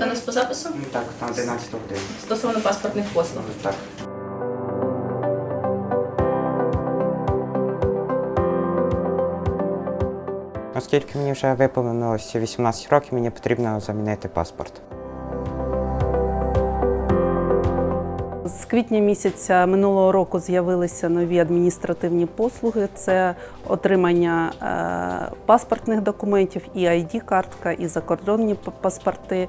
Чекати нас по запису Ну, Так, на 11 годину. стосовно паспортних послуг. Так. Оскільки мені вже виповнилося 18 років, мені потрібно замінити паспорт. З квітня місяця минулого року з'явилися нові адміністративні послуги: це отримання е, паспортних документів, і ID-картка, і закордонні паспорти.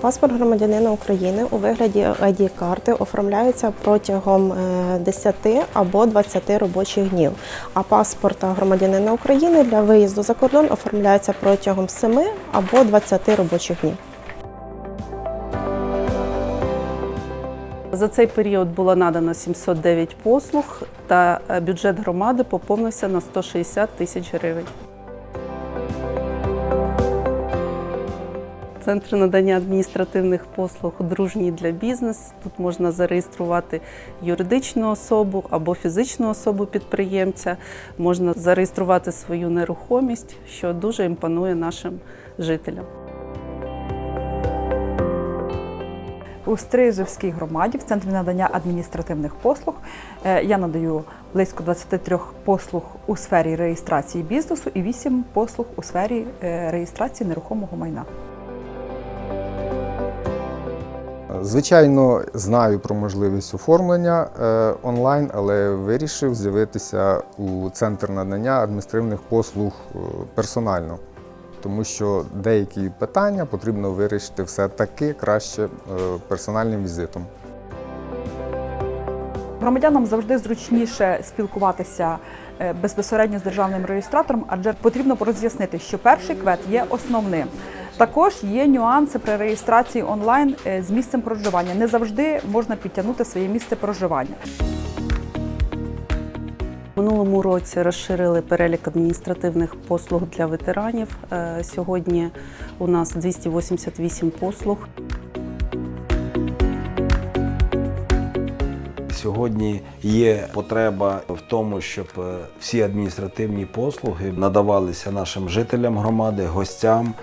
Паспорт громадянина України у вигляді ID-карти оформляється протягом е, 10 або 20 робочих днів. А паспорт громадянина України для виїзду за кордон оформляється протягом 7 або 20 робочих днів. За цей період було надано 709 послуг, та е, бюджет громади поповнився на 160 тисяч гривень. Центр надання адміністративних послуг дружній для бізнесу. Тут можна зареєструвати юридичну особу або фізичну особу підприємця. Можна зареєструвати свою нерухомість, що дуже імпонує нашим жителям. У Стрижевській громаді в центрі надання адміністративних послуг е, я надаю близько 23 послуг у сфері реєстрації бізнесу і 8 послуг у сфері е, реєстрації нерухомого майна. Звичайно, знаю про можливість оформлення е, онлайн, але вирішив з'явитися у центр надання адміністративних послуг е, персонально, тому що деякі питання потрібно вирішити все-таки краще е, персональним візитом. Громадянам завжди зручніше спілкуватися безпосередньо з державним реєстратором, адже потрібно роз'яснити, що перший квет є основним. Також є нюанси при реєстрації онлайн е, з місцем проживання. Не завжди можна підтягнути своє місце проживання. Минулому році розширили перелік адміністративних послуг для ветеранів. Е, Сьогодні у нас 288 послуг. Сьогодні є потреба в тому, щоб е, всі адміністративні послуги надавалися нашим жителям громади, гостям,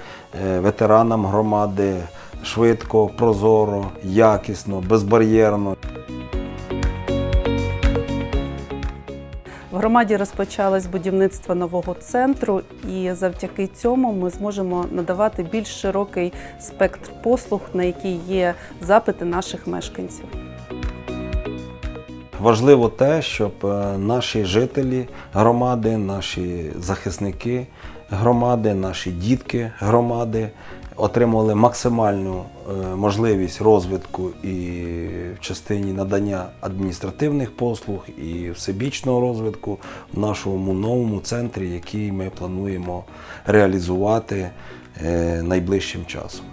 е, ветеранам громади швидко, прозоро, якісно, безбар'єрно. В громаді розпочалось будівництво нового центру, і завдяки цьому ми зможемо надавати більш широкий спектр послуг, на які є запити наших мешканців. Важливо те, щоб е, наші жителі громади, наші захисники громади, наші дітки громади отримали максимальну е, можливість розвитку і в частині надання адміністративних послуг, і всебічного розвитку в нашому новому центрі, який ми плануємо реалізувати е, найближчим часом.